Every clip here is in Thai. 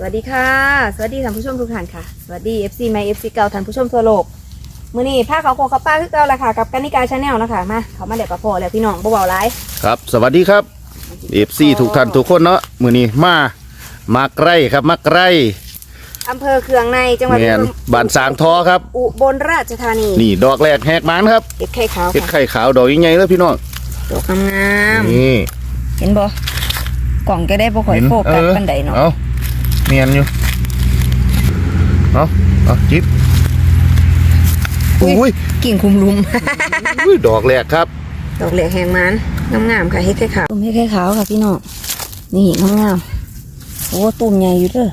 สวัสดีค่ะ สวัสดีท่านผู้ชมทุกท่านค่ะ สวัสดี FC ใหม่ FC เก่าท่านผู้ชมทั่วโลกมื้อนี้ผ้าเขาวโคงเขาวป้าคือเก่าละค่ะ กับกานิกาชาแนลนะคะมาเขามาเดี๋ยวประพอแล้วพี่น้องบ่เบาๆร้ายครับ สวัสดีครับเอฟซีทุกท่านทุกคนเนาะมือนี้มามาใกล้ครับมาใกล้อำเภอเคืองในจังหวัดแมนบ้านสางทอครับ อุบลราชธานีนี่ดอกแรกแหกมันครับเก็บไข่ขาวเห็ดค่ะไข่ขาวดอกใหญ่ๆเลยพี่น้องดอกงามนี่ๆเห็นบ่กล่องจะได้บ่ค่อยโฟกัสปานใดเนาะ เอาเมียนอยู่เอาเอาจิ๊บอุ้ยกิ่งคุมลุมอุ้ยดอกแรกครับ ดอกเหลืองแหงมันงามๆค่ะเฮ็ดไข่ขาวตุ่มเฮ็ดไข่ขาวค่ะพี่น้องนี่งามๆโอ้ตุ่มใหญ่อยู่เด้อ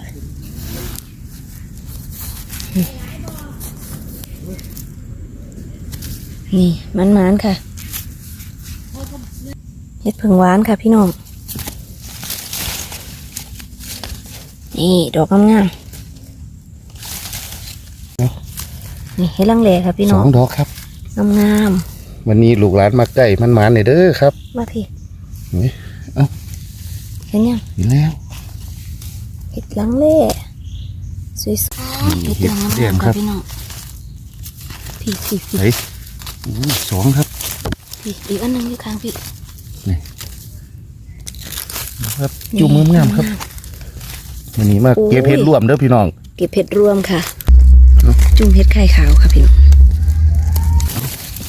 นี่มันมันๆค่ะเฮ็ดผึ่งหวานค่ะพี่น้อง นี่ดอกงามๆนี่เฮ็ดลังเลค่ะพี่สน้อองงดอกครับ งามวันนี้ลูกหลานมาใกล้มันหมานเลยเด้อครับ ๆมาพี่นี่เอ้า เห็นยังเห็นแล้วเห็ดลังเล่สวยๆนี่เห็ดเห็ดลังเดี่ยงครับพี่น้องพี่พี่พี่ไหนอุ้ยสองครับพี่อีกอันหนึงอยู่ข้างพี่ ครับจุ่มมืองามครับ วันนี้มาเก็บเห็ดรวมเด้อพี่น้อง เก็บเห็ดรวมค่ะเนอะจุ่มเห็ดไข่ขาวค่ะพี่น้อง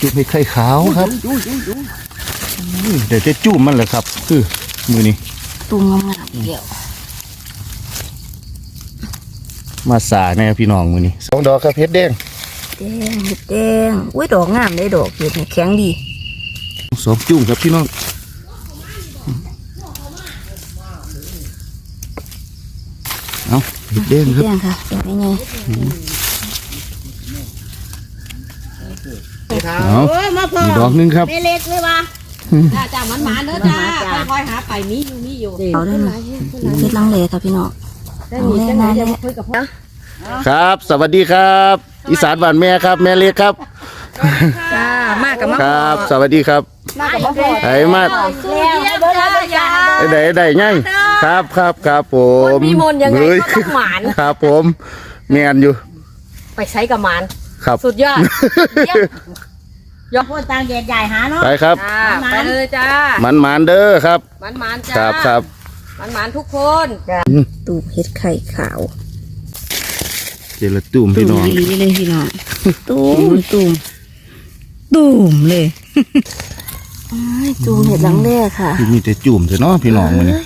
จุ่มเห็ดไข่ขาวครับอุ้ยเดี๋ยวจะจุ่มมันแหละครับ คือมือนี้ตุ้มงามๆอีกแล้วมาสาแน่พี่น้องมือนี้สองดอกครับเห็ดแดงแดงเห็ดแดงอุ้ยดอกงามเลยดอกเห็ดนี่แข็งดีสองจุ่มครับพี่น้อง เอาเห็ดแดงเห็ดครับแดงค่ะเป็นไงไงเอาเอ้ยมาพออีกดอกหนึงครับไม่เล็กเลยว่ะจ้าจ้ามันหมาเด้อจ้าค่อยๆหาไปมีอยู่มีอยู่เอาได้ไหมเห็ดลังเลค่ะพี่น้องได้หนีจังไหนจะมาคุยกับพ่อครับ สวัสดีครับ อีสานบ้านแม่ครับ แม่เล็กครับ จ้ามากกับมะครับ สวัสดีครับมากกับมะพร้าวไอ้มาแล้วเด้อจ้าไอ้ใดไอ้ใดไงครับครับครับผมมีมนต์ยังไงเฮ้ก็ต้องหมานครับผมแมนอยู่ ไปใช้กับหมานครับสุดยอดยอดพูดตังใหญ่ๆหาเนาะไปครับจ้าไปเลยจ้ามันมันๆเด้อครับมันหมานจ้าครับครับมันหมานทุกคนตูมเห็ดไข่ขาวเจรตุ่มตุ่พี่มน้องลีเลยพี่น้องตุ่มตุ่ม ตุ่มเลยอ้ายตุ่มเห็ดหลังแรกค่ะที่มีแต่จุ่มเถอะเนาะพี่น้องมันนี่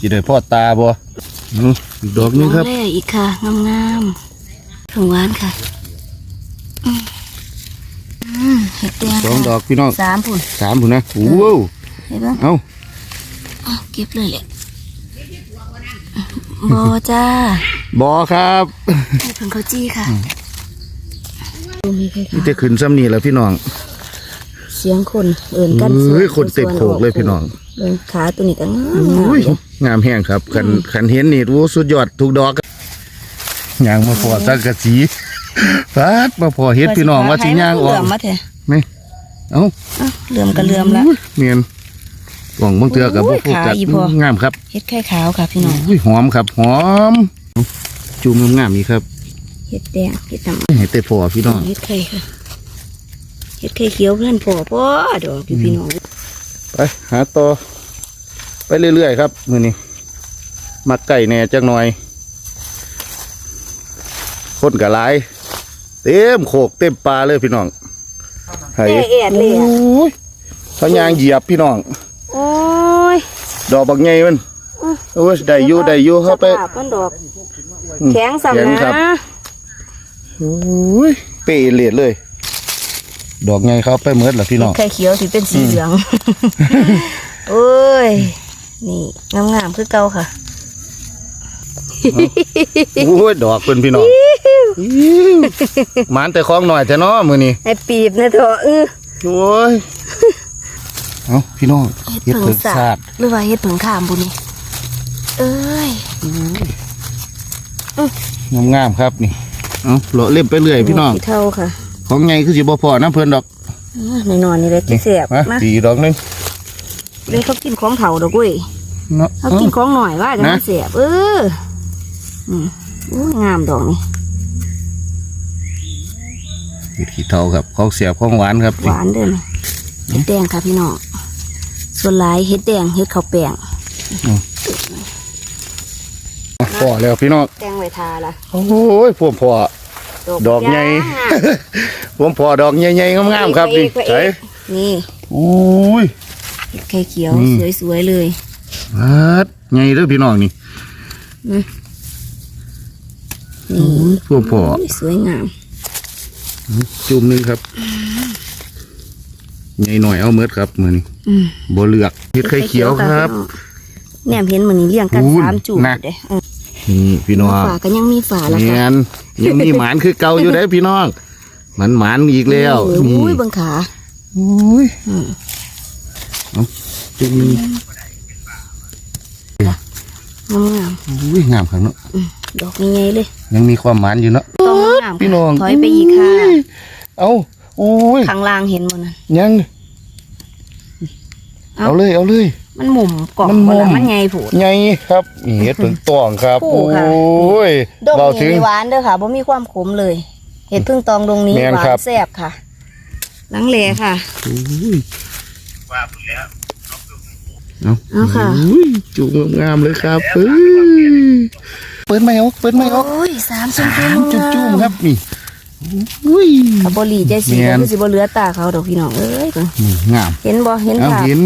จีได้พ่อตาบ่อืมอีกดอกหนึงครับหลังแรกอีกค่ะงามงามๆถึงหวานค่ะอืมอืมเห็ดแดงสองดอกพี่น้องสามผุนสามผู้นะโอ้โหเห็นปะเอ้าอ้าวเก็บเลยแหละบอจ้าบอครับให้เพิ่งเขาจี้ค่ะตุ่มเห็ดไข่นี่ขาวจะขึ้นซ้ำนี่แหล้วพี่น้อง เสียงคนเอิ่นกันเฮ้ยส่วคนเต็มโขกเลยพี่น้องเบิ่งขาตัวนี้ก็งามอุ้ยงามงามแห้งครับขันขันเห็นนี่โอ้สุดยอดทุกดอกย่างมาพอสังกะสีฟาดมาพอเฮ็ดพี่น้องว่าสิย่างออกเหลื่อมมาเถอะนี่เอ้าอ้าวเหลื่อมก็เหลื่อมละ อุ้ยเมียนกล่องบางเทือกับโอ้บ่ยโฟกัสขาอีพอ งามครับเฮ็ดไข่ขาวค่ะพี่น้องอุ้ยหอมครับหอม จุ่มงามๆนี่ครับเฮ็ดแดงเฮ็ดดำให้แต่พอพี่น้องเฮ็ดไข่ค่ะ เฮ็ดไข่เขียวเพื่อนพ่อพ่อดอกอยู่พี่น้องไปหาต่อไปเรื่อยๆครับมื้อนี้มาไก่แหน่จักหน่อยคนกะหลาย เต็มโขกเต็มปลาเลยพี่น้องไห้เอะเอ็ดเลยอะโอ้ยเขายางเหยียบพี่น้องโอ้ยดอกบักใหญ่มันโอ้ยได้อยู่ได้อยู่เข้าไปสภพมันดอกแข็งสำแข็งนะครับโอ้ยเปเลียดเลย ดอกไงเขาไปเมิดเหรอพี่น้องไข่เขียวสิเป็นสีเหลืองโอ้ย นี่งามๆคือเก่าค่ะโอ้ยดอกเป็นพี่น้องอิ๊วหมันแต่คล้องหน่อยแต่น้อมือนี้ให้ปีบนะเถอะเออโอ้ยเอาพี่น้องเฮ็ดเพิ่ถึงงสาสาดดหรือว่าเฮ็ดเพิ่งขามบุนี่เอ้ยงามๆครับนี่เอาเลาะเล่มไปเรื่อยพี่น้องสีเท่าค่ะ ของไงคือสิบ่พอน้ำเพิ่นดอกในนอนนี่เลยจะเสียบมามาปีดอกหนึงเลยเขากินของเถาดอกเว้ยเนาะเขากินของหน่อยว่าจะนะมาเสียบเอออืมอู้งามดอกนี่เห็ดขี้เทาครับของเสียบของหวานครับหวานเด้อนี่เห็ดแดงค่ะพี่น้องส่วนหลายเห็ดแดงเห็ดข้าวแป้งพอแล้วพี่น้องแดงไว้ทาละโอ้ยพวกพอ ดอกใหญ่ผมพอดอกใหญ่ๆงามๆครับนี่พระเอใช่กนี่โอ้ยเห็ดไข่เขียวนี่สวยๆเลยฮัดใหญ่เด้อพี่น้องนี่นี่โอ้ยพวกพอโยสวยงามจุ่มหนึงครับใหญ่หน่อยเอาเมิดครับมือนี้อืมบ่เลือกเห็ดไข่เขียวครับแหนมเห็นเหมือนนี้เลี้ยงกันอู้สามจูบนะเด้เออ นี่พี่น้องฝาก็ยังมีฝาละเนีค่ะยนยังมีหมานคือเก่าอยู่ได้อพี่น้องหมันหมานอีกแล้วเออนี่อุ้ยเบังขาโอ้ยอืมเอาจุ่มหนึงงามอุ้ยงามครับเนาะๆอืมดอกนี้ไงเลย ยังมีความหมานอยู่เนาะต้องงามพี่น้องถอยไปอีกค่ะเอาโอ้ยข้างล่างเห็นบ่นั่นยังเอาเอาเลยเอาเลย มันหมุมกล่องมันหมุบ่มละมันไงผูด ไงครับนี่เห็ดเพิ่งตองครับโอ้โอ้ค่ะยดงเบานี้ถึงไม่หวานเด้อค่ะบ่มีความขมเลย เห็ดพึ่งตองดงนี้แม่นหวาครันบแซ่บค่ะ หลังเลค่ะโอ้ยเอาเอาค่ะโอ้ยจุ่มงามเลยครับเอ้ยเปิดไม่ออกเปิดไม่ออกโอ้ยสามจุ่มสามจุ่มๆครับนี่อุ้ยถ้าบ่หลีใจสีแม่ก็นคือสิบ่เหลือตาเขาดอกพี่น้องเอ้ยนี่งามเห็นบ่เห็นเอาค่ะเห็น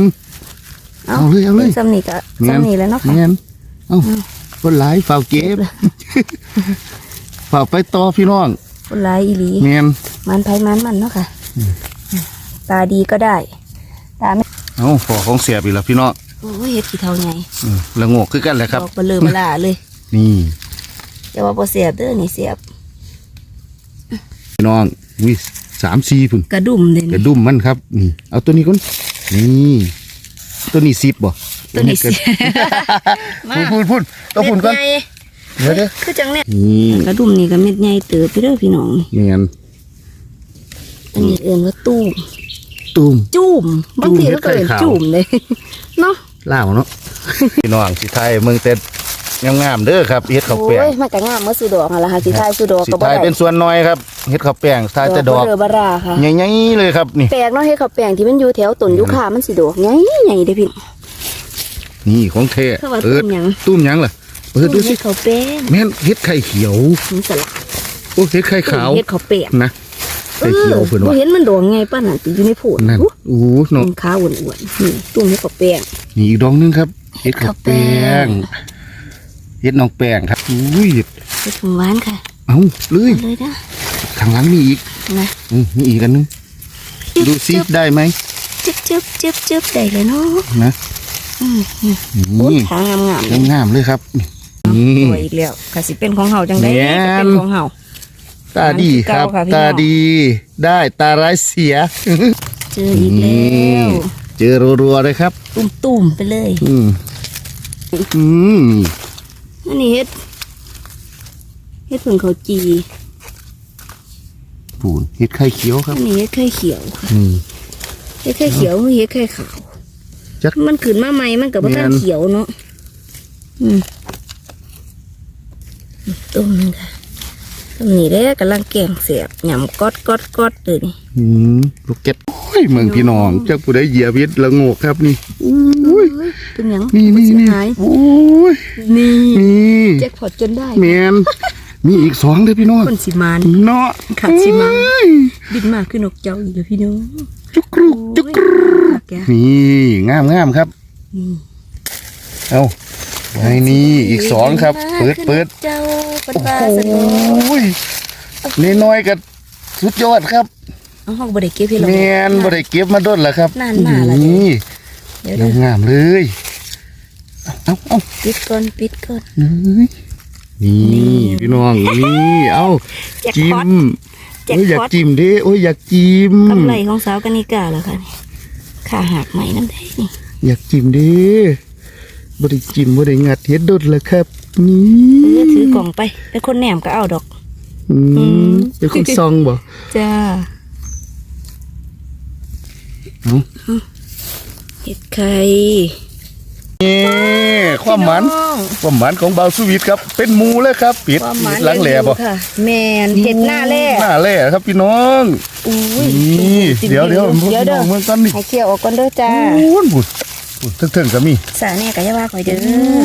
เอาเลยเอาเลยซ้ำนี่ก็ซ้ำนี่แล้วเนาะค่ะเงี้ยเอาคนหลายฝ่ากเก็บฝ่ากไปต่อพี่น้องคนหลายอีหลีเงี้ยมันไผมันมันเนาะค่ะ ตาดีก็ได้ ตาไม่เอาฝอของเสียบอีกแล้วพี่น้องโอ้ยเฮ็ดขี้เท่าไงอืมละโงกคือกันแหละครับดอกเบลอเบลาเลย นี่แต่ว่าบ่เสียบเด้อนี่เสียบพี่น้องวิสามสี่พุ่นกระดุมเด่นกระดุมมันครับนี่เอาตัวนี้ก่อนนี่ ตัวนี้สิบบ่ตัวนี้เสียพูดพูดพูดต้องพูดก่อนเม็ดใหญ่เดี๋ยวเดี๋ยวคือจังเนี่ยนี่กระดุมนี่ก็เม็ดใหญ่เติบไปเด้อพี่น้องเงี้ยอันนี้เอิ้นว่าตู้มตุ้มจุ่มบางทีจุ่มก็เอิ้นเฮ็ดไข่ขาวจุ่มเลยเนาะล่าวเนาะพี่น้องสิไทยเมืองเต็ด งามๆเด้อครับเฮ็ดข้าวโอ้แป้งยมันก็งามเมื่อสุดอกนั่นล่ะค่ะสิทายสุดอกสิก็บ่ไทยได้เป็นส่วนน้อยครับเฮ็ดข้าวแป้งทายแต่ดอกเรือบาราค่ะ ใหญ่ๆเลยครับนี่ แปลกเนาะเฮ็ดข้าวแป้งที่มันอยู่แถวต้นยุคามันสิดอกใหญ่ใหญ่เด้อพี่น้องนี่ของแท้คือว่าเปิดตุ้มหยัง ตุ้มหยังล่ะเปิดดูสิเฮ็ดข้าวแป้งแม่นเฮ็ดไข่เขียวมันสลัดโอ้เฮ็ดไข่ขาวเฮ็ดข้าวแป้งนะไข่เขียวเพิ่นบ่ว่าเห็นมันดอกไงป้านั่นติอยู่ในโพดนั่นอู้โอ้เนาะ มันขาวอ้วนๆนี่ตุ้มเฮ็ดข้าวแป้ง นี่อีกดอกหนึงครับเฮ็ดข้าวแป้ข้าวแป้งง เฮ็ดน้องแป้งครับอุ้ยเฮ็ดหวานค่ะ เอาเลยเลยนะข้างหลังมีอีกนะอืมมีอีกอันหนึงดูซิได้ไหมจึ๊บจึ๊บจึ๊บจึ๊บได้เลยเนาะนะอืมอืมนี่โอ้ยขางามๆเลยงามๆเลยครับนี่สวยอีกแล้วก็สิเป็นของเฮาจังได๋แม่นก็เป็นของเฮาตาดีครับเก่าค่ะพี่น้ตาองดี ได้ตาร้ายเสีย เจออีกแล้วเจอรัวๆเลยครับ ตุ่มๆไปเลย อืมอืม อันนี้เฮ็ดเฮ็ดเพิ่งเขาวจีปูนเห็ดไข่เขียวครับอันนี้เฮ็ดไข่เขียวค่ะนี่เฮ็ดไข่เขียวมันเฮ็ดไข่ขาวจักมันขึ้นมาใหม่มันก็บ่ทันแม่นเขียวเนาะอืมต้มนึงค่ะต้มนี่แหละกำลังแกงเสียบหยำก๊อดก๊อดก๊อดเลยนี่อืมลูกเก็ตโอ้ยเมืองพี่น้องจักผู้ใดเหยียบเฮ็ดละโงกครับนี่ อุ้ย เป็นหยังนี่นี่เสียนี่หายโอ้ย นี่นี่แจ็คพอตจนได้แมนมีอีกสองเด้อพี่น้องคนสิมานเนาะขาดสิมาโอ้ยบินมาขึ้นนกเจ้าอีกแล้วพี่น้องจุกกรุกจุกกรุกขาดแกนี่งามงามครับนี่เอาไอ้นี่อีกสองครับ เปิดเปิดเจ้าปันโอ้ปลาสนุกโหนี่น้อยๆกับสุดยอดครับเอาห้องบริเก็บให้เราแมนบ่ได้เก็บมาด้นแล้วครับนานมาแล้วนี่เดี๋ยวงาเดี๋ยวมงามๆเลย เอาเอาปิดก่อนปิดก่อนเอ้ยนี่พี่น้องนี่เอาแจ็คจิ้พอตมแจ็คโอ้ยอยากพอตจิ้มเด้โอ้ยอยากจิ้มกำไรของสาวกานิกาแล้วค่ะนี่ขาหักใหม่นั่นได้นี่อยากจิ้มเด้บ่ได้จิ้มบ่ได้งัดเฮ็ดดดแล้วครับ นี่เออถือกล่องไปเป็นคนแหนมก็เอาดอกอือืมมเป็นคนซองบ่จ้าเอ้าเห็ดไข่ นี่ความหมันพี่น้องความหมันของเบาสุวิทย์ครับ เป็นหมูเลยครับปิดความหมันหลังแหล่บ่ค่ะแมนเห็ดหน้าแร่หน้าแหล่ครับพี่น้องอุ้ยนี่ติเดี๋ยวเดี๋ยวเดี๋ยวเด้อเมืองต้นนี่ให้เคี่ยวออกก่อนเด้อจ้าโอ้ยบุญบุญเถิงๆก็มีสาเนี่ยก็อย่าว่าข่อยเด้อ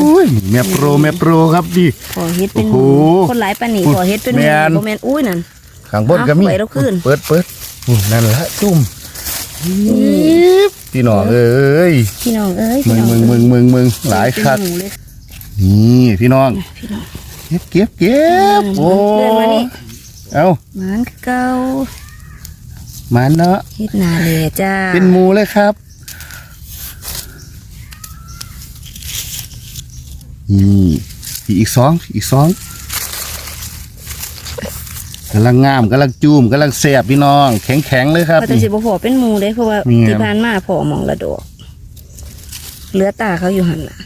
โอ้ยแม่โปรแม่โปรครับดิขอเฮ็ดเป็นหโอ้มูโหคนหลายปานนี่ขอเฮ็ดเป็นหมูแม่นบ่แม่นอุ้ยนั่นข้างบนก็มีเอาไว้แล้วขึ้นเปิดเปิดอุ้ยนั่นละจุ่ม พี่น้องเอ้ยพี่น้องเอ้ยมึพี่งน้องมึงมึงมึงมึงหลายคักเป็นหมูเลยนี่พี่น้องพี่น้องเก็บเก็บเก็บโอ้เดินมานี่เอาหมันคือเก่ามันเนาะเฮ็ดหน้าแร่จ้าเป็นหมูเลยครับนี่อีกสองอีกสอง กำลังงามกำลังจูมกำลังแสบพี่น้อง แข็งแข็งๆเลยครับ เขาจะสิบ่พอเป็นหมูเด้เพราะว่านี่ไงที่ผ่านมาพอหมองละดอกเหลือตาเขาอยู่หั่นล่ะ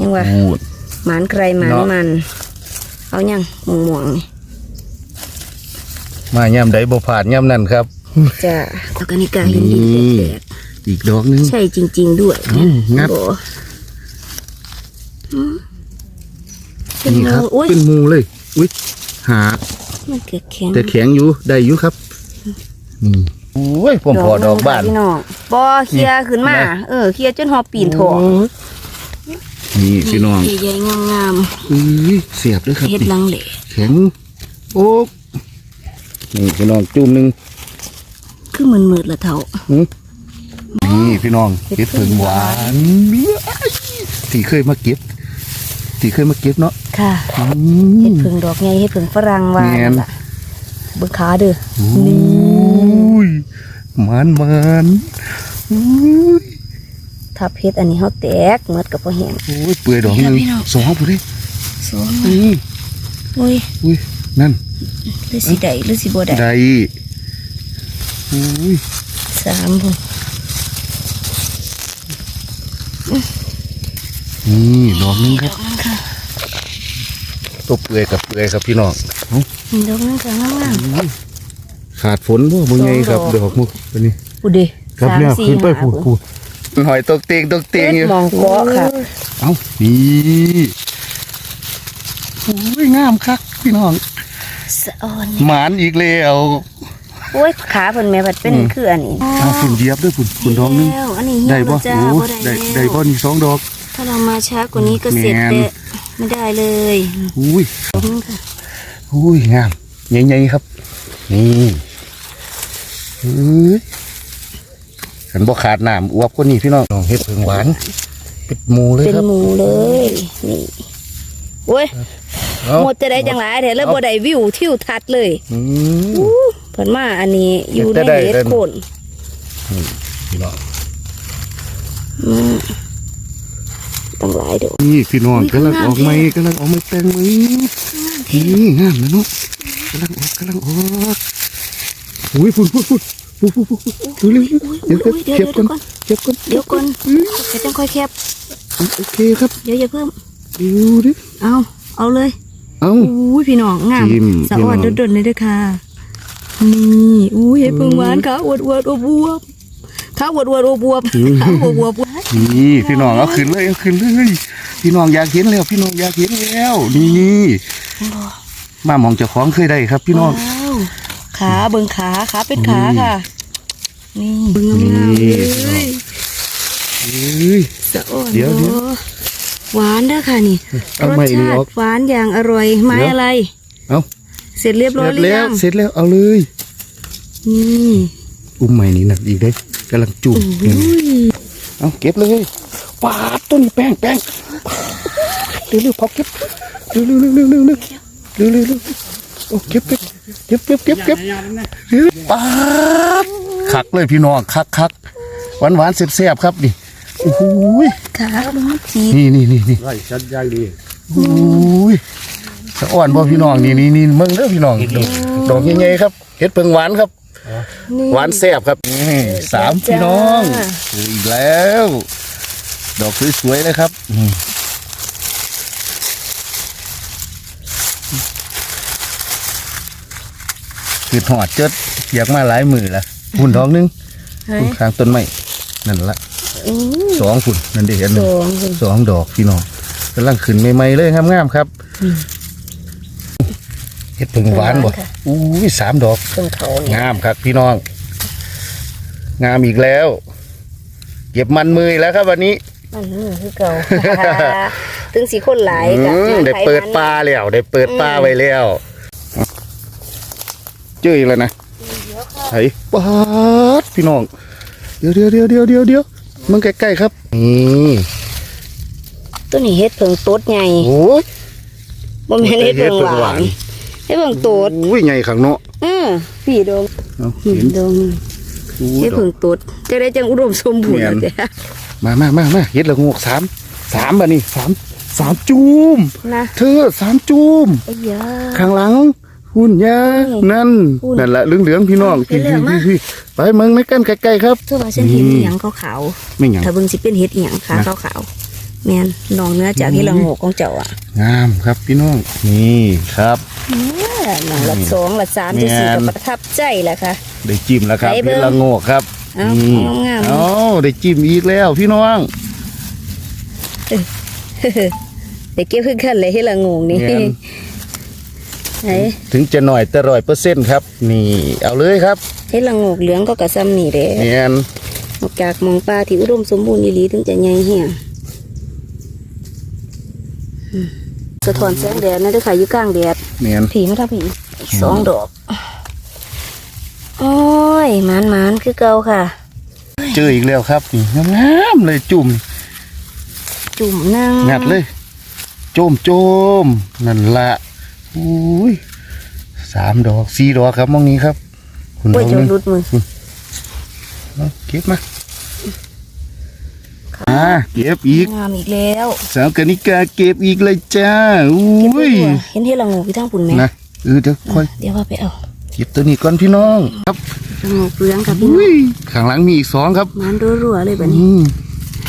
ยังว่าพูด หมานใครหมานเนาะ มัน เอายังหมวงหมวงๆนี่มาย่ำใดบ่ผ่านย่ำนั่นครับจ้าตอกานิกาเห็นดีนี่ แดดอีกดอกหนึง ๆใช่จริง ๆ ด้วยอืมงัด โอ้อืมเป็นนี่หครับมูอุ้ยเป็นหมูเลย อุ้ยหา มันเกิดแข็งแต่แข็งอยู่ได้อยู่ครับนี่โอ้ยผมพอดอกบ้าน พี่น้องบอเคลียร์ขึ้นมานี่เออเคลียร์จนหอปีนโถโอ้ยนี่พี่น้องใหญ่ๆงามอุ้ยเสียบด้วยครับๆเฮ็ดนี่ลังเหลแข็งโอ้นี่พี่น้องจุ่มหนึ่งคือมืดๆละเท่าหือนี่พี่น้องเก็บผึ่งหวานที่เคยมาเก็บ ที่เคยมาเก็บเนาะค่ะเฮ็ดผึ่งดอกใหญ่เฮ็ดผึ่งฝรั่งหวานล่ะเบิ่งขาเด้ออุ้ยมันมันอุ้ยทับเฮ็ดอันนี้เฮาแตกหมดกับบ่แห้งโอ้ยเปื่อยดอกนึงสองผู้ดิสองอุ้ยอุ้ยนั่นหรือสิได้หรือสิบ่ได้ได้อุ้ยสามพุ่ นนี่ดอกหนึงคดรับอกนึงค่ะตัวเปื่อยกับเปื่อยครับพี่น้องเอ้านี่ดอกนึงค่ะงามขาดฝนบ่บ่ไงครับสองดดอกอกมุกตัวนี้ๆพูดดิครับสามเนี่ยสี่ขึ้นไปห้าพูดพูดหอยตกเตียงตกเตียงอยู่เฮ็ดมองเกาะค่ะเอ้านี่โอ้ยงามคักพี่น้องสะออนหมานอีกแล้วโอ้ยขาเพิ่นแม่บัดเป็นคืออันนี้เอาฝุ่นเหยียบด้วยฝุ่นฝุ่นดอกหนึงแล้วอันนี้เหี่ได้ยวบ่แล้วจ้าโอ้บ่ได้ได้แล้วได้บ่นี่สองดอก ถ้าเรามาช้ากว่านี้ก็เสร็จแม่นเดะไม่ได้เลยอุ้ยดอกนึงค่ะอุ้ยงามใหญ่ๆครับ นี่เฮ้ยขันบ่ขาดน้ำอวบกว่านี้พี่น้องน้องเฮ็ดเพิงหวานเป็ดหมูเลยเป็นครับหมูเลย นี่โอ้ยเอาหมดจะได้จังหลายแท้แล้วบ่ได้วิวทิวทัศน์เลยอืม อู้เพิ่นมาอันนี้อยู่ในจะได้เฮ็ดได้โคนพี่น้องอืม ตั้งหลายเด้อนี่พี่น้องอุ๊ยกำลังออกไหมงามแท้กำลังออกไหมแตงไหมนี่งามเลยเนาะกำลังออกกำลังออกอุ้ยฝุ่นฝุ่นฝุ่นฝุ่นฝุ่นฝุ่นฝุ่นเร็วๆเดี๋ยวอุ๊ยเดี๋ยวเก็บก่อนเดี๋ยวก่อนเก็บก่อนเดี๋ยวก่อนจะจังค่อยแคบโอเคครับเดี๋ยวอย่าเพิ่มดูดิเอาเอาเลยเอ้าอุ้ยพี่น้องงามจิ้มสะอ่อนพี่น้องดนๆเลยเด้อค่ะนี่อุ้ยเห็ดเพิ่งหวานขาอวดอวดอวบวบ ขาอวดอวดอวบวบขาอวดอวบวบนี่พี่น้องเอาขึ้นเลยเอาขึ้นเลยพี่น้องอยากเห็นแล้วพี่น้องอยากเห็นแล้วนี่มามองเจ้าของเคยได้ครับ พี่น้องว้าวขาเบิ่งขาขาเป็นขาค่ะ นี่เบิ่งงามๆนี่เลยเอ้ยสะอ่อนเดี๋ยวเดี๋ยวโอ้หวานเด้อค่ะนี่เอารสไม้นี่ชาออติกหวานอย่างอร่อยไม้เดี๋ยวอะไรเอาเสร็จเรียบเสร้อยร็จหรือแล้วยังเสร็จแล้วเอาเลยนี่ อุ้มใหม่นี่หนักอีกเด้กำลังจุ่มเอาเก็บเลยปาดต้นแป้งแป้งเร็วๆพอเก็บเร็วๆเร็วๆเร็วๆเร็วๆเร็วๆโอ้เก็บเก็บเก็บเก็บเก็บเก็บปาดคักเลยพี่น้องคักคักหวานหวานเสียบเบครับนี่โอ้โหขาลงจีนี่นี่นี่นี่ไล่ชัดยากดีโอ้ยสะอ่อนบ่พี่น้องนี่นี่นี่มึงเด้อพี่น้องดอกใหญ่ๆครับเห็ดเพิงหวานครับ นี่หวานแซ่บครับนี่สามพี่น้องจ้าโอ้ยอีกแล้ว ดอกสวยๆเลยครับอืมคือหอดเจิดอยากมาหลายมือละหุ่นดอกหนึงเฮ้ยหุ่นข้างต้นไม้นั่นละอืมสองฝุ่นนั่นเด็กอันหสนึ่งองคุณสองดอกพี่น้องกำลังขึ้นใหม่ๆเลยงามๆครับ เห็ดผึ่งหวานบ่อู้ยสามดอกเครื่องเขาเนี่ยงามครับพี่น้อง งามอีกแล้ว เก็บมันมืออีกแล้วครับวันนี้ มันนี่คือเก่าถึงสีคนหลายกับอืมได้เปิดปลาแล้วได้เปิดปลาไว้แล้วเจออีกแล้วนะไอ้ปาดพี่น้อง เดี๋ยวเดี๋ยวเดี๋ยวเดี๋ยวเดี๋ยวเดี๋ยวมันใกล้ๆครับนี่ตัวนี้เฮ็ดเพิงโต๊ดใหญ่โอ้ยบ่แม่นเฮ็ดเพิงหวาน เฮ็ดเพิงโต๊ดอุ้ยใหญ่ขังเนาะเออพี่ดงเอาเห็นดงอู้เฮ็ดดอเพิกงโต๊ดจะได้จังอุดมสมบูรณ์แม่นเด้อมามามามาเฮ็ดละงวกสามสามบัดนี้สามสามจูม นะเธอสามจูม ไอ้ยาข้างหลังหุ่นยาอืมนั่นหุ่นนั่นแหละเหลืองๆพี่น้องเห็พี่นแล้วพี่มาพี่ไปเมืองในกันใกล้ๆครับ เธอว่าฉันเห็นนี่อีหยังขาวไม่หยัง ๆถ้าเบิ่งสิเป็นเฮ็ดอีหยังขาขาวๆ แม่นนองเนื้อจากที่ละโงกของเจ้าอะงามครับพี่น้องนี่ครับเออหนังละสองละสามจะสี่แม่นก็ประทับใจแหละค่ะได้จิ้มแล้วครับไปเบิ่เฮ็งดละโงกครับเอานี่เอางามเอาได้จิ้มอีกแล้วพี่น้องเด็กเก็บขึ้นขั้นเลยให้ละงงนี่แม่นไหนถึงจะหน่อยแต่ร้อยเปอร์เซ็นต์ครับ นี่เอาเลยครับให้ละงกเหลืองก็กระซ้ำนี่เด้เนียนออกจากหมองปลาที่อุดมสมบูรณ์อีหลีถึงจะใหญ่เหี่ยอืม สะท้อนแสงแดดนะเด้วยค่ะอยู่กลางแดดเนียนผีมาทำผีอีกสองดอก โอ้ยหมานหมานๆคือเก่าค่ะ เจออีกแล้วครับนี่งามๆเลยจุ่ม จุ่มนั่งงัดเลย โจมโจมนั่นละอุ้ยสามดอกสี่ดอกครับมองนี้ครับคุณโอ้ดยอกจะหนึงรุดมือเอาเก็บมา อ่าเก็บอีกงามอีกแล้ว สาวกนิกาเก็บอีกเลยจ้าอุ้เก็บไว้ยด้วยเห็นที่ละงกอยู่ทางปุ่นไหมนะเออเดี๋ยวค่อยเดี๋ยวว่าไปเอาเก็บตัวนี้ก่อนพี่น้องครับละงกเหลืองกับพี่น้อุ้องยข้างหลังมีอีกสองครับหมันรัวๆเลยแบบอืนี้ม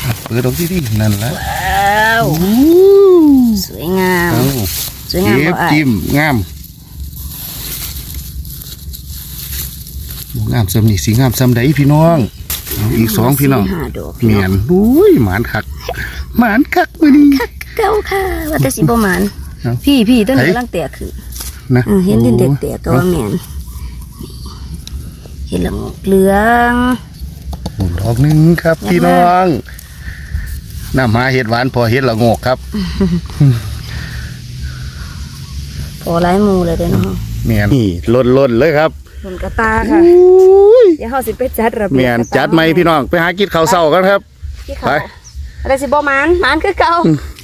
อะเปิดดอกที่ที่นั่นละว้าวอู้สวยงามเอาสวยงามเก็บบ่อะจิ้มงามบ่งามซ้ำนี่สีงามซ้ำใดพี่น้องเอาอีกสองพี่น้องห้าดอกพี่เมีน้ยองนอุ้ยหมานคักหมานคักมือนี้เก้าค่ะว่าแต่สิบ่หมันเอาพี่พี่ต้นเฮ้ยกำลังแตกคือนะอืมเห็นดินเด็กแตกก็ว่าแม่นเห็นละงกเหลืองโอ้ดอกหนึงครับ พี่น้องน้ำมาเห็ดหวานพอเห็ดละโงกครับพอหลายหมูเลยเด้อเนาะ เมียนนี่ล้นล้นๆเลยครับ บนกระตาค่ะอุ้ยเดี๋ยวเฮาสิไปจัดระเบียบเมียนกระตาจัดไหมพี่น้องไปหากินข้าวเศร้ากันครับที่เขาไปอะไรสิบ่หมันหมันคือเก่า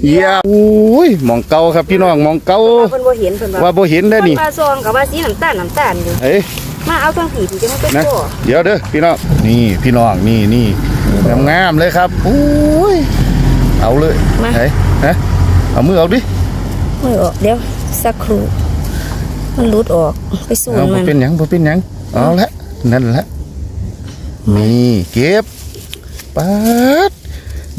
เยี่ยมอุ้ยหมองเก่าครับพี่น้องหมองเก่าเพิ่นบ่เห็นเพิ่นว่าว่าบ่เห็นได้อนี่เพิ่นว่าซองกับว่าสีน้ำตาลน้ำตาลอยู่เอ้ยมาเอาทางผีผีจะมันเป็นนะตัวเดี๋ยวเด้อพี่น้องนี่พี่น้องนี่นี่งามๆเลยครับอุ้ยเอาเลยไหนฮะเอามือเอาดิมือออกเดี๋ยวสักครู่ มันหลุดออกไปสูนเอาบ่มันเป็นหยังบ่เป็นหยังเอาละนั่นละนี่เก็บปัด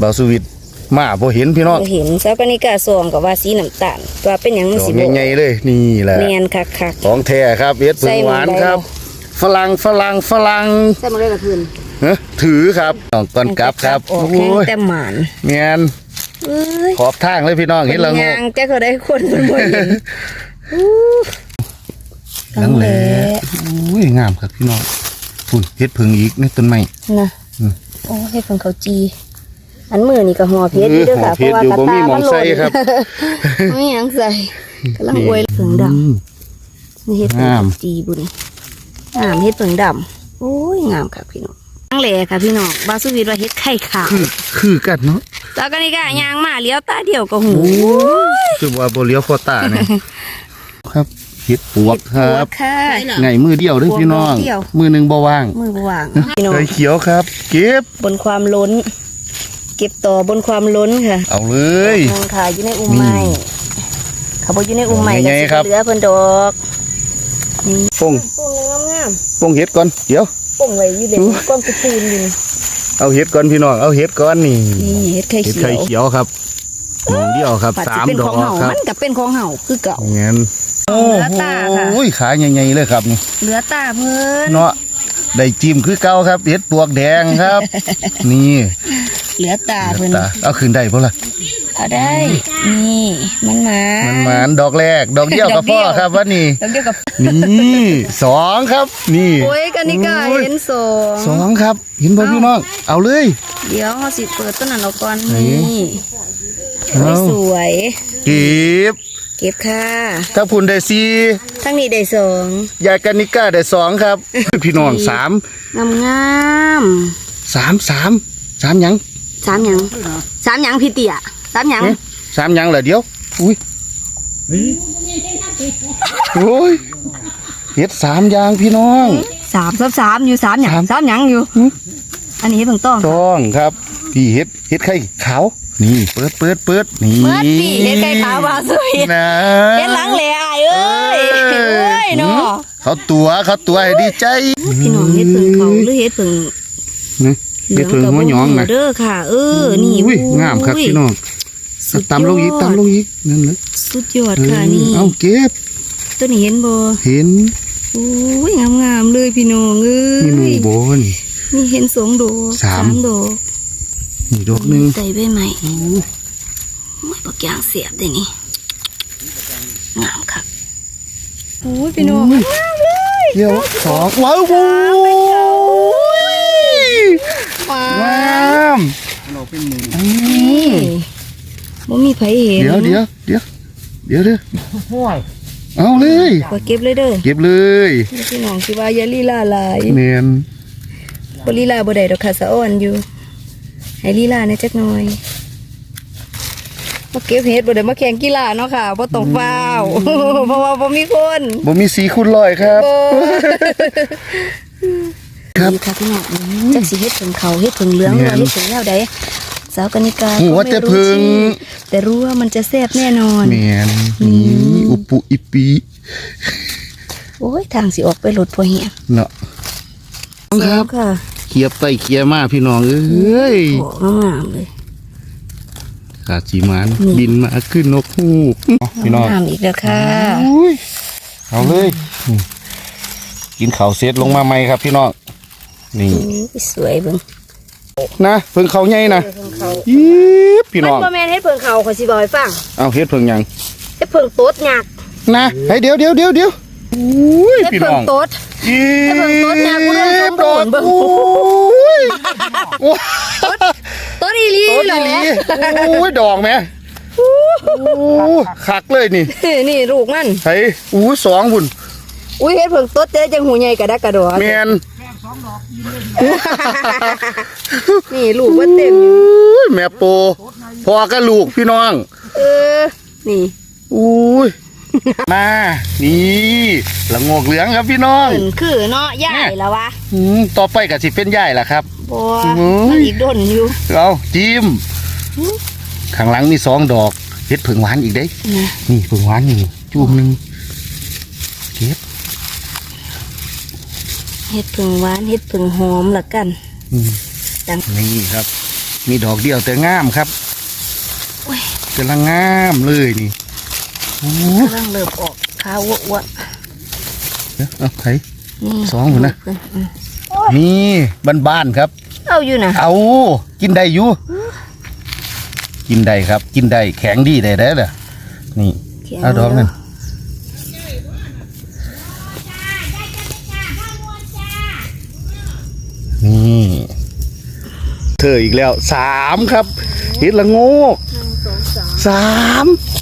บ่าวสุวิทย์มาบ่เห็นพี่น้องบ่เห็นสาวกนิกาซองกับว่าสีน้ำตาลว่าเป็นหยังมันดอสิกบ่ใหญ่ๆเลยนี่แหละเนียนคักของแท้ครับเอ็ดผึ่งหวานครับ ฝรั่งฝรั่งฝรั่งๆใส่มาเลยละคืนเฮ้ยถือครับน้องก่อนกลับครับออกโอ้แห้งยแต่หมานเมียนเอ้ยขอบทางเลยพี่น้องเห็นละโงยากงแต่เขาได้คนมันบ่เห็น หลังแหล่อุ้ยงามครับพี่น้องฝุ่นเฮ็ดผึ่งอีกในต้นไม้นะอืมโอ้ให้เพิ่นเขาจีอันมือนี่ก็หัวเพชรอยู่เด้อค่ะเออหัวเพชรอยู่บ่มีหม้องใส่ครับไม่หยังใส่กำลังอวยเผิงดอืมำนี่เฮ็ดเผิงงามเขาจีบุญงามเฮ็ดเผิงดำโอ้ยงามค่ะพี่น้องตั้งแหล่ค่ะพี่น้องบาสุวิทย์ว่าเฮ็ดไข่ขาวคือคือกันเนาะแล้วก็นี่ก็ยางมาเลี้ยวตาเดียวก็หูโอ้ยคือว่าบ่เลี้ยวคอตาเนี่ยครับ เฮ็ดปวกคปรัวบดค่ะ ไงมือเดียวเด้อพี่น้อง ปวกดอกเดียว มือหนึงบ่ว่างมือบ่ว่างพี่น้องไก่เขียวครับ เก็บบนความล้น เก็บต่อบนความล้นค่ะเอาเลยมองค่ะอยู่ในอุ้มไม้เขาบอกอยู่ในอุ้มไม้โอ้ยก็ไงสิครับ เหลือเพิ่นดอกนี่ปงปุ่งงามปงเฮ็ดก่อนเดี๋ยว ๆปุ่งไว้อยู่เด็กก้อนกระตูนอยู่นี่เอาเฮ็ดก่อนพี่น้องเอาเฮ็ดก่อนนี่นี่เฮ็ดไข่เฮ็ดเขีไข่ยว เขียวครับหมองเดียวครับปัดสาสิมเป็นดอขกองเห่าครับมันก็เป็นของเห่าคือเก่างั้น เหลือตาค่ะโอ้ยขาใหญ่ๆเลยครับนี่เหลือตาเพิ่นเนาะได้จิ้มคือเก่าครับเห็ดปวกแดงครับ นี่เหลือตาเพิ่นตาเอาคืนได้บ่ล่ะเอาได้ นี่มันหมามันหมานดอกแรก ดอกเดียวกับพ่อครับวันนี้แล้วเดียวกับนี่สองครับ นี่โอ้ยกันนี่ก็เห็นสองสองครับ เห็นบ่พี่น้องเอาเลยเดี๋ยวเราสิเปิดต้นนั้นออกก่อนไหนนี่เอาสวยเก็บเก็บค่ะ ถ้าพุ่นได้สี่ทั้งนี้ได้สองยายกันนิก้าได้สองครับ พี่น้องสามงามงามสามสามสามหยังๆสามหยังสามหยังพี่เตี้ยสามหยังเอ๊ะสามหยังเหรอเดี๋ยวอุ้ยโอ้ยเฮ็ดสามอย่างพี่น้องสามสามสามอยู่สามหยังสามสามหยังอยู่ อันนี้เพิ่งต้องต้องครับพี่เฮ็ดเฮ็ดไข่ขาว นี่เปิดเปิดเปิดนี่เมื่อปีเห็นไก่ขาวมาสวยนะเห็นหลังแหล่อายเอ้ยเอ้ยเนาะเขาตัวเขาตัวให้ดีใจพี่น้องเฮ็ดเพิ่งเขาหรือเฮ็ดเพิ่งนี่เฮ็ดเพิ่งหัวหยองนะเด้อค่ะ เออนี่อุ้ยงามครับพี่น้องสุดยอดตามลงอีกตามลงอีกนั่นเลยสุดยอดค่ะนี่เอาเก็บตัวนี้เห็นบ่เห็นอุ้ยงามๆเลยพี่น้องเอ้นี่หนูยโบนนี่เห็นสองดอกสามดอก นี่ดอกหนึ่งใส่ใบใหม่โอ้ยบักอย่างเสียบได้นี่งามค่ะโอ้ยพี่น้องงามเลยเดี๋ยวสองว้าวโอ้ยว้างามนี่บ่มีไผเห็นเดี๋ยวเดี๋ยวเดี๋ยวเดี๋ยวเดี๋ยวเอาเลยขอเก็บเลยเด้อเก็บเลยพี่น้องสิว่าอย่าลีลาหลายเนียนบ่ลีลาบ่ได้ดอกค่ะสะอ่อนอยู่ ให้ลีลาแหน่จักหน่อยมาเก็บเห็ดบ่ได้มาแข่งกีฬาเนาะค่ะบ่ต้องฟ้าวเพราะว่าบ่มีคนบ่มีสีคุณลอยครับบ่ครับ ดีค่ะพี่น้องจักสิเฮ็ดถึงเขาเฮ็ดถึงเหลืองหรือว่าเฮ็ดถึงแนวใดสาวกนิกาหัวก็ไม่จะรู้พึงชื่อแต่รู้ว่ามันจะแซ่บแน่นอนเนียนนี่อุปุอิปีโอ้ยทางสิออกไปหลดพอเหียเนาะ ครับ ค่ะ เคลียร์ไปเคลียร์มาพี่น้องเอ้ยโอ้งามเลยขาดสีมันนี่บินมาขึ้นนกฮูกพี่น้องงามอีกแล้วค่ะอุ้ยเอาเลยนี่กินข้าวเสร็จลงมาใหม่ครับพี่น้องนี่อุ้ยสวยเบิ่งนะเพิ่งเขาใหญ่นะเพิ่งเขายีบพี่มันน้องบ่แม่นเฮ็ดเพิ่งเขาขอยสิบอกให้ฟังเอาเฮ็ดเพิ่งหยังเฮ็ดเพิ่งโต๊ดยากนะให้เดี๋ยวเดี๋ยวเดี๋ยวเดี๋ยวอุ้ยเฮ็ดพี่เพิ่น้งองโต๊ด ยีให้เพิ่งต้นยางกูเริ่มสมดบูอรกณ์เบิ่ง อุ้ยโอ้ยต๊ดอีหลีต้นเหรออีหลีอุ้ยดอกแม่โอ้คักเลยนี่นี่ลูกมันไห้อู้สองบุญอุ้ยเฮ็ดเพิ่งต๊ดเด้จังหูใหญ่กระดักกระดอแมนนี่ลูกว่าเต็มอยู่อุ้ยแม่โปพอกับลูกพี่น้อง เออ นี่ อุ้ย มานี่ละโงกเหลืองครับพี่น้องขึ้นคือเนาะย่ายแล้ววะอืมต่อไปก็สิเป็นย่ายล่ะครับบัวโอ้ยมันอีกดนอยู่เอาจิ้มข้างหลังมีสองดอกเห็ดผึ่งหวานอีกเด้นะนี่ผึ่งหวานอยู่นี่จุ่มหนึ่งเก็บเฮ็ดผึ่งหวานเฮ็ดผึ่งหอมละกันอืมจังนี่ครับ มีดอกเดียวแต่งามครับโอ้ยกำลังงามเลยนี่โอ้ กำลังเริ่มออกขาวอ้วนเดี๋ยวเอาไผๆนี่สองหุ่นนะอืมนี่บ้านๆครับ เอาอยู่นะเอากินได้อยู่ กินได้ครับ กินได้แข็งดีได้ได้เลยนี่ขียเอาดอกนั่นนี่เธออีกแล้วสามครับเห็ดละโงกหนึ่งสองสามสามฮิวโ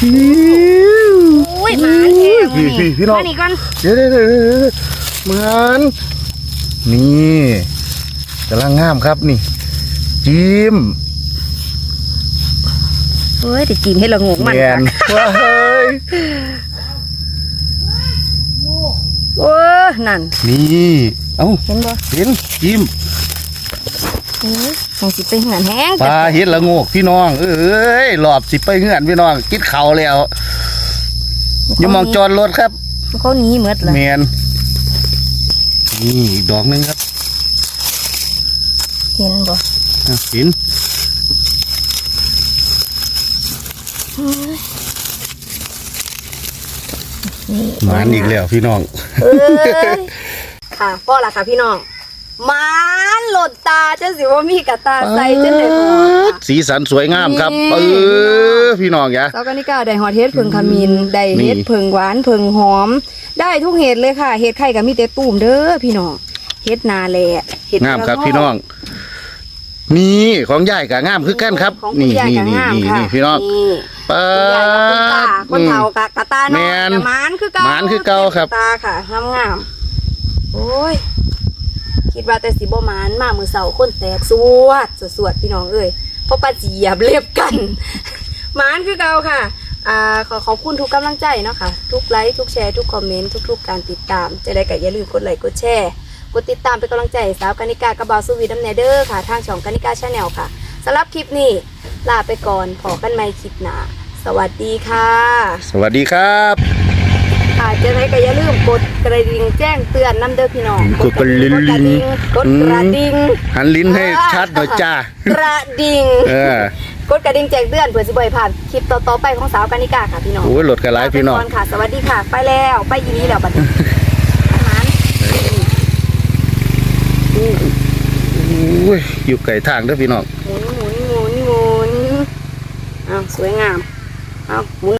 อ้ยหมาแท้พี่พี่พี่น้องมานี่ก่อนเดี๋ยวเดี๋ยวเดี๋ยวเดี๋ยวมันนี่กำลังงามครับนี่จิ้มเฮ้ยแต่จีมให้ละงงมันแมนว้าเฮ้ยโอ้ยนั่นนี่เอ้าเห็นบ่เห็นจิ้ม เฮ้ยคงสิไปเหือนแห้งปลาเห็ดละโงกพี่น้อง เอ้ยหลอบสิไปเงื่อนพี่น้องกินเขาวแล้วอย่ามองจอดรถครับเขาหนีหมดเลยแมนนี่อีกดอกหนึงครับ เห็นบ่อะเห็นนี่หมานอีกแล้วพี่น้องเอ้ยค่ะพ่อละค่ะพี่น้อง หมานหลดตาจังสิว่ามีกระตาใส่จังได๋บ่สีสันสวยงามครับนี่เออ พี่น้องอย่าเสาวกานิกาได้ฮอดเฮ็ดเพิงขมินได้เฮ็ดนี่ เพิงหวานเพิงหอม ได้ทุกเฮ็ดเลยค่ะเฮ็ดไข่ก็มีแต่ตูมเด้อพี่น้องเฮ็ดนาแลเฮ็ดงามครับกระพี่น้อง นี่ของยายกับงามคือกันครับ ของคุณนี่ยายนี่ก็นี่งามนี่ค่ะนี่พี่น้องนี่ปาคุณยายกับคุณตาคนเฒ่าอืมกะกะตาน้อยแม่นกะหมานคือเก่าหมานคือเก่าครับ ตาค่ะงามงามๆโอ้ย คิดว่าแต่สิบ่หมานมามือเสาคนแตกสวดสวดพี่น้องเอ้ยเพราะปาจีเหยบเรียบกันมานคือเก่าค่ะอ่าขอขอบคุณทุกกำลังใจเนาะค่ะ ทุกไลค์ทุกแชร์ทุกคอมเมนต์ทุก ๆ การติดตามจะได้ก็อย่าลืมกดไลค์กดแชร์กดติดตามเป็นกำลังใจสาวกานิกากระบาสวีน้ำเนเดอร์ค่ะทางช่องกานิกาชาแนลค่ะสำหรับคลิปนี้ลาไปก่อนพอกันใหม่คลิปหน้าสวัสดีค่ะ สวัสดีครับ จจะได้ก็อย่าลืมกดกระดิ่งแจ้งเตือนน้ำเด้อพี่น้องกดกระดิ่งกดกระดิ่งกดกระดิ่งหันลิ้นให้ชัดหน่อยจ้ากระดิ่งเออกดกระดิ่งแจ้งเตือนเพื่อสิบ่อยผ่านคลิปต่อๆไปของสาวกานิกาค่ะพี่น้องโอ้ยโหลดกันไลฟ์พี่น้องลาไปก่ค่ะ สวัสดีค่ะ ไปแล้วไปยีนี้แล้วบัดนี้อาหารอุ้ยอยู่ไกลทางเด้อพี่น้องหมุนหมุนหมุนหมุนอ้าวสวยงามอ้าวหมุน